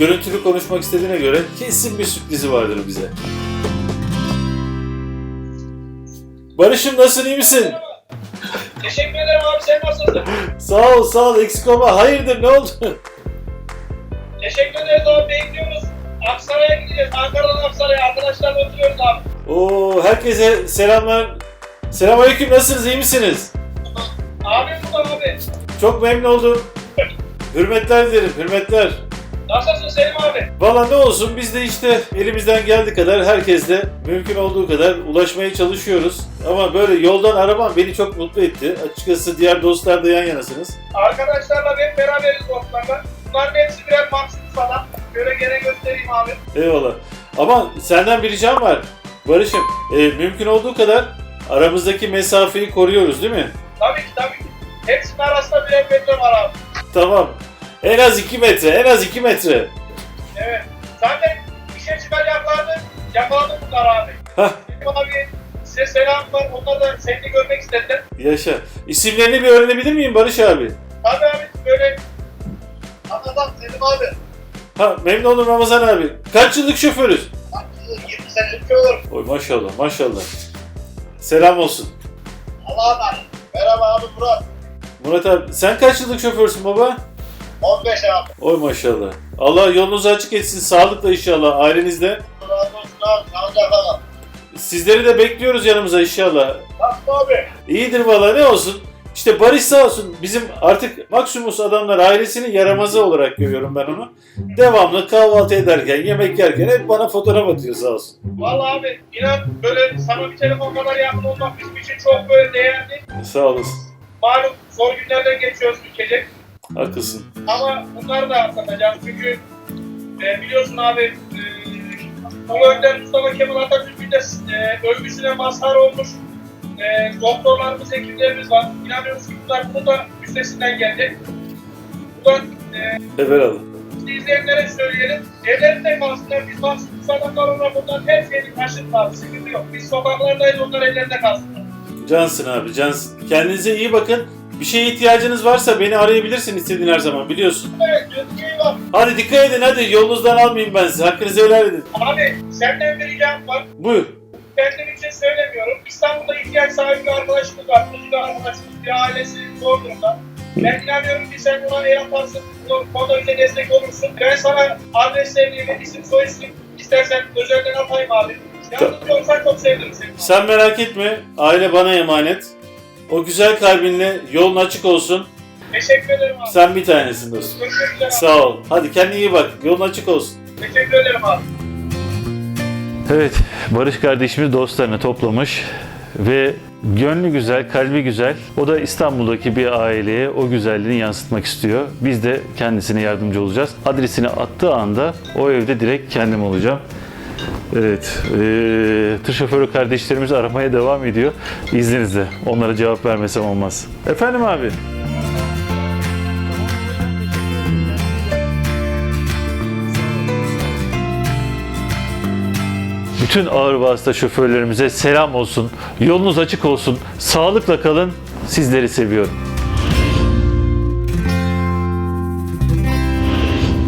görüntülü konuşmak istediğine göre kesin bir sürprizi vardır bize. Barış'ım nasılsın iyi misin? Teşekkür ederim abi sen nasılsın? Sağ ol sağ ol eksik olma. Hayırdır ne oldu? Teşekkür ederiz abi bekliyoruz. Aksaray'a gideceğiz. Ankara'dan Aksaray'a arkadaşlarla oturuyoruz abi. Oo herkese selamlar. Selamünaleyküm nasılsınız iyi misiniz? Abi burada abi. Çok memnun oldum. Hürmetler dilerim hürmetler. Nasılsın Selim abi? Valla ne olsun biz de işte elimizden geldiği kadar herkesle mümkün olduğu kadar ulaşmaya çalışıyoruz. Ama böyle yoldan araman beni çok mutlu etti. Açıkçası diğer dostlar da yan yanasınız. Arkadaşlarla hep beraberiz dostlarla. Bunların hepsi birer maksimum falan. Göre gene göstereyim abi. Eyvallah. Ama senden bir ricam var. Barış'ım e, mümkün olduğu kadar aramızdaki mesafeyi koruyoruz değil mi? Tabii ki tabii ki. Hepsinin arasında birer metre var abi. Tamam. En az 2 metre, en az 2 metre. Evet. Zaten işe çıkacaklardı. Yakaladık bunlar abi. Hah abi size selam var. Onlar da seni de görmek istediler. yaşa. İsimlerini bir öğrenebilir miyim Barış abi? Tabii abi böyle Anladım Selim abi. Ha memnun oldum Ramazan abi. Kaç yıllık şoförüz? 20 senelik olur. Oy maşallah maşallah. Selam olsun. Allah'a emanet. Merhaba abi Murat. Murat abi sen kaç yıllık şoförsün baba? 15 abi. Oy maşallah. Allah yolunuzu açık etsin. Sağlıkla inşallah ailenizde. Razı olsun abi. Sağlıcakla kal. Sizleri de bekliyoruz yanımıza inşallah. Nasıl abi? İyidir valla ne olsun. İşte Barış sağ olsun bizim artık Maximus adamlar ailesinin yaramazı olarak görüyorum ben onu. Devamlı kahvaltı ederken, yemek yerken hep bana fotoğraf atıyor sağ olsun. Vallahi abi inan böyle sana bir telefon kadar yakın olmak bizim için çok böyle değerli. Sağ olasın. Malum zor günlerden geçiyoruz ülkece. Haklısın. Ama bunları da atlatacağız çünkü e, biliyorsun abi e, Ulu Önder Mustafa Kemal Atatürk'ün de e, övgüsüne mazhar olmuş e, doktorlarımız, hekimlerimiz var. İnanıyoruz ki bunlar bunun da üstesinden geldi. Buradan e, Evvelallah. Bizi izleyenlere söyleyelim. Evlerinde kalsınlar. Biz mahsus adamlar olarak onların her şeyini taşıtlar. Sıkıntı yok. Biz sokaklardayız onlar evlerinde kalsınlar. Cansın abi cansın. Kendinize iyi bakın. Bir şeye ihtiyacınız varsa beni arayabilirsin istediğin her zaman biliyorsun. Evet gözüküyor bak. Hadi dikkat edin hadi yolunuzdan almayayım ben sizi. Hakkınızı helal edin. Abi senden bir ricam var. Buyur. Kendim için söylemiyorum. İstanbul'da ihtiyaç sahibi bir arkadaşımız var. Kuzu bir arkadaşımız. Bir ailesi zor durumda. Ben inanıyorum ki sen buna el yaparsın. Konuda bize destek olursun. Ben sana adreslerini isim soy isim istersen özelden atayım abi. Yardımcı olsan çok sevinirim seni. Sen merak etme. Aile bana emanet. O güzel kalbinle yolun açık olsun. Teşekkür ederim abi. Sen bir tanesin dostum. Abi. Sağ ol. Hadi kendine iyi bak. Yolun açık olsun. Teşekkür ederim abi. Evet, Barış kardeşimiz dostlarını toplamış ve gönlü güzel, kalbi güzel. O da İstanbul'daki bir aileye o güzelliğini yansıtmak istiyor. Biz de kendisine yardımcı olacağız. Adresini attığı anda o evde direkt kendim olacağım. Evet, eee tır şoförü kardeşlerimiz aramaya devam ediyor. İzninizle onlara cevap vermesem olmaz. Efendim abi? Bütün ağır vasıta şoförlerimize selam olsun. Yolunuz açık olsun. Sağlıkla kalın. Sizleri seviyorum.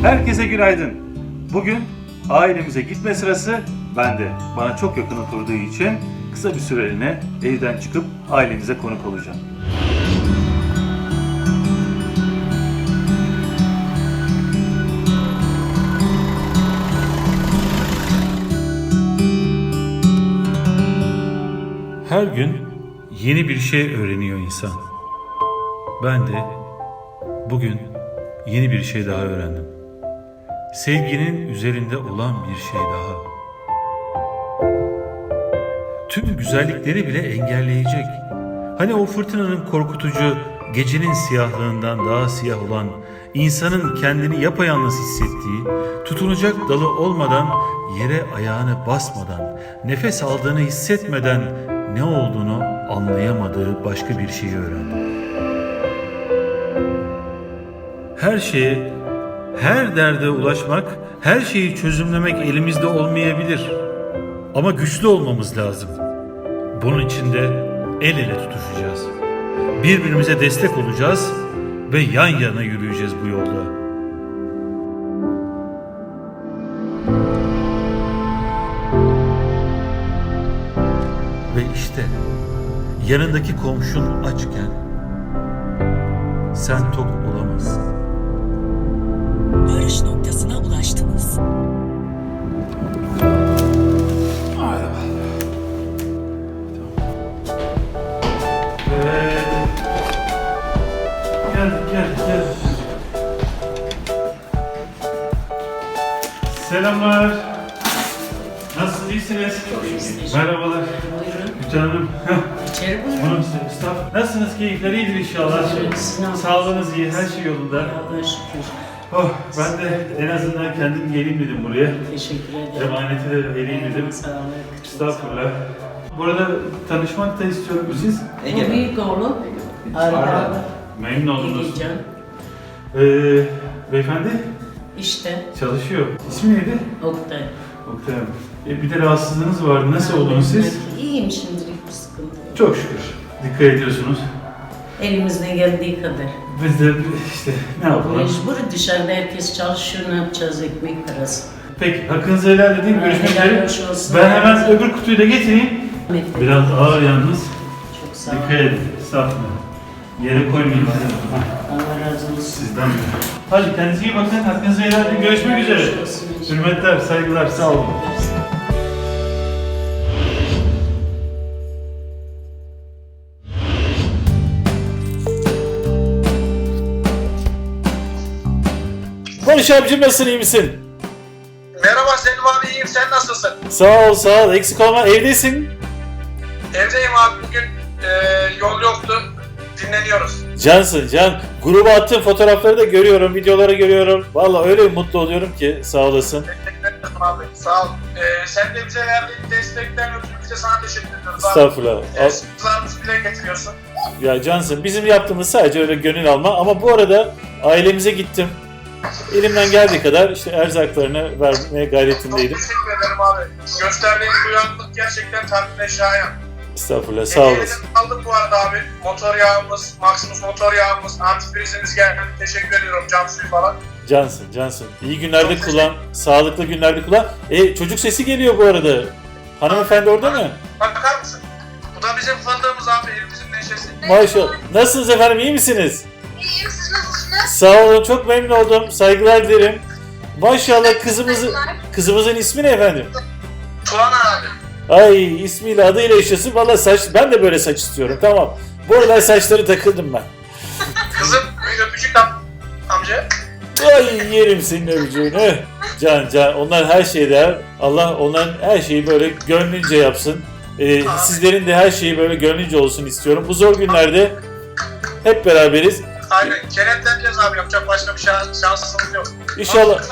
Herkese günaydın. Bugün ailemize gitme sırası bende. Bana çok yakın oturduğu için kısa bir süreliğine evden çıkıp ailemize konuk olacağım. Her gün yeni bir şey öğreniyor insan. Ben de bugün yeni bir şey daha öğrendim. Sevginin üzerinde olan bir şey daha. Tüm güzellikleri bile engelleyecek. Hani o fırtınanın korkutucu, gecenin siyahlığından daha siyah olan, insanın kendini yapayalnız hissettiği, tutunacak dalı olmadan, yere ayağını basmadan, nefes aldığını hissetmeden ne olduğunu anlayamadığı başka bir şeyi öğrendi. Her şeye, her derde ulaşmak, her şeyi çözümlemek elimizde olmayabilir. Ama güçlü olmamız lazım. Bunun için de el ele tutuşacağız. Birbirimize destek olacağız ve yan yana yürüyeceğiz bu yolda. Ve işte yanındaki komşun açken sen tok olamazsın. Varış noktasına ulaştınız. Evet. Gel, gel, gel. Selamlar. Nasılsınız, iyisiniz? Merhabalar. Buyurun. Hanım. İçeri buyurun. Hanım staff. Nasılsınız? Keyifler iyidir inşallah. Sınav. Sağlığınız iyi, her şey yolunda. Allah'a şükür. Oh, ben de en azından kendim geleyim dedim buraya. Teşekkür ederim. Emaneti de vereyim dedim. Sağ olun. Estağfurullah. Bu arada tanışmak da istiyorum siz. Bu büyük oğlum. Arda. Memnun oldunuz. Egecan. Ee, beyefendi İşte çalışıyor. İsmi neydi? Oktay. Oktay Hanım. E, bir de rahatsızlığınız vardı. Nasıl oldunuz siz? İyiyim şimdilik bir sıkıntı yok. Çok şükür. Dikkat ediyorsunuz. Elimizden geldiği kadar. Biz de işte ne yapalım? Mecbur dışarıda herkes çalışıyor ne yapacağız ekmek parası. Peki hakkınızı helal edeyim. Görüşmek Helal üzere. hoş olsun. Ben hemen öbür kutuyu da getireyim. Bey, Biraz ağır yalnız. Çok sağ olun. Dikkat edin. Estağfurullah. Yere koymayın. Allah razı olsun. Sizden de. Hadi kendinize iyi bakın. Hakkınızı helal edin. Görüşmek üzere. Hoş olsun. Hürmetler, saygılar. Sağ olun. Barış abicim nasılsın iyi misin? Merhaba Selim abi iyiyim sen nasılsın? Sağ ol sağ ol eksik olma evdesin. Evdeyim abi bugün e, yol yoktu. Dinleniyoruz. Cansın can. Gruba attığın fotoğrafları da görüyorum, videoları görüyorum. Vallahi öyle mutlu oluyorum ki sağ olasın. Teşekkür ederim abi. Sağ ol. E, sen de bize verdiğin destekten ötürü biz de sana teşekkür ediyoruz abi. Estağfurullah. E, Al- Sızlarımızı bile getiriyorsun. Ya Cansın bizim yaptığımız sadece öyle gönül alma ama bu arada ailemize gittim. Elimden geldiği kadar işte erzaklarını vermeye Çok gayretindeydim. teşekkür ederim abi. Gösterdiğin duyarlılık gerçekten takdire şayan. Estağfurullah sağ olasın. Aldık bu arada abi. Motor yağımız, Maximus motor yağımız, antifrizimiz geldi. Teşekkür ediyorum cam suyu falan. Cansın, Cansın. İyi günlerde kullan, sağlıklı günlerde kullan. E çocuk sesi geliyor bu arada. Hanımefendi orada mı? Bakar mısın? Bu da bizim fındığımız abi, evimizin neşesi. Maşallah. Nasılsınız efendim, iyi misiniz? Sağ olun, çok memnun oldum. Saygılar dilerim. Maşallah kızımızı, kızımızın ismi ne efendim? Tuana abi. Ay ismiyle adıyla yaşasın. Valla saç, ben de böyle saç istiyorum. Tamam. Bu aralar saçları takıldım ben. Kızım bir öpücük yap amca. Ay yerim senin öpücüğünü. Can can onlar her şeyde Allah onların her şeyi böyle gönlünce yapsın. Ee, sizlerin de her şeyi böyle gönlünce olsun istiyorum. Bu zor günlerde hep beraberiz. Aynen kenetleneceğiz abi yapacak başka bir şans, şansımız yok. İnşallah.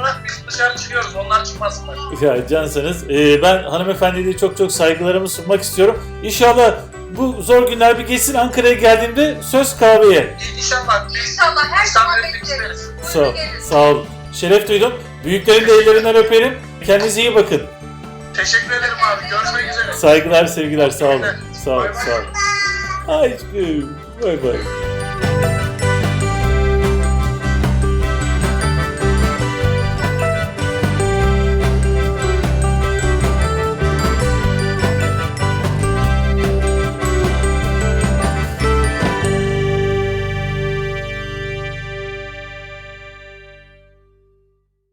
Olarak biz dışarı çıkıyoruz onlar çıkmasınlar. Ya cansanız ee, ben hanımefendiye çok çok saygılarımı sunmak istiyorum. İnşallah bu zor günler bir geçsin Ankara'ya geldiğimde söz kahveye. İnşallah İnşallah her zaman bekleriz. Sağ, sağ ol. Şeref duydum. Büyüklerin de ellerinden öperim. Kendinize iyi bakın. teşekkür ederim abi. Görüşmek üzere. Saygılar, sevgiler. Sağ olun. Sağ ol, Bay bay. sağ ol. Aşkım. Bay bay.